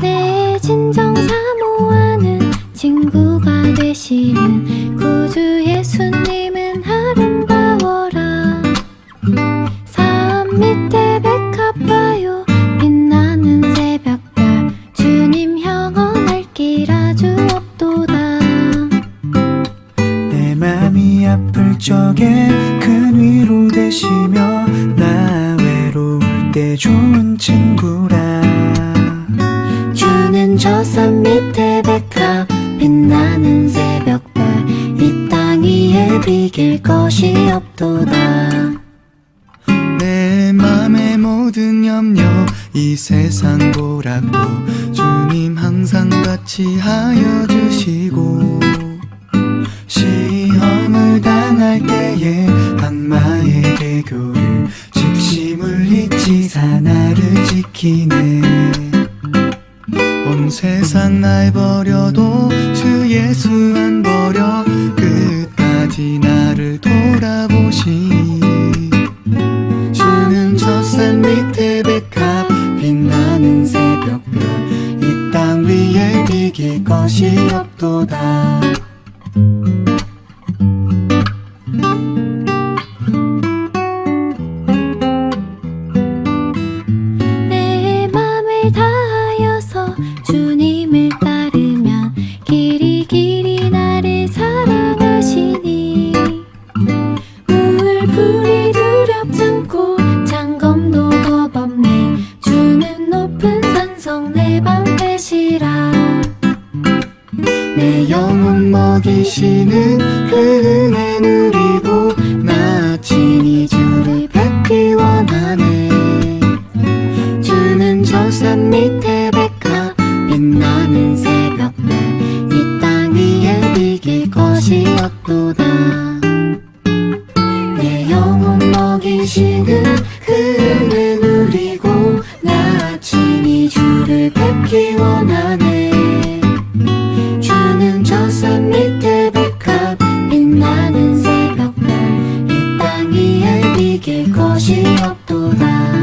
내 진정 사모하는 친구가 되시는 구주 예수님은 아름다워라. 산 밑에 백합화요. 빛나는 새벽별 주님 영원할 길 아주 없도다. 내 맘이 아플 적에 큰 위로 되시며 나 외로울 때 좋은 친구라 저산 밑에 백합 빛나는 새벽별. 이 땅 위에 비길 것이 없도다. 내 맘의 모든 염려 이 세상 보라고 주님 항상 같이 하여 주시고. 시험을 당할 때에 악마의 개교를 즉시 물리치 사 나를 지키네 온 세상 날 버려도 주 예수 안 버려 끝까지 나를 돌아보시니 주는 저산 밑에 백합 빛나는 새벽별 이 땅 위에 비길 것이 없도다. 내 맘을 다 내 영혼 먹이시는 그 은혜 누리고 나 친히 주를 뵙기 원하네. 주는 저 산 밑에 백합 빛나는 새벽별 이땅 위에 비길 것이 없도다. 내 영혼 먹이시는 그 은혜 누리고 나 친히 주를 뵙기 원하네 多大。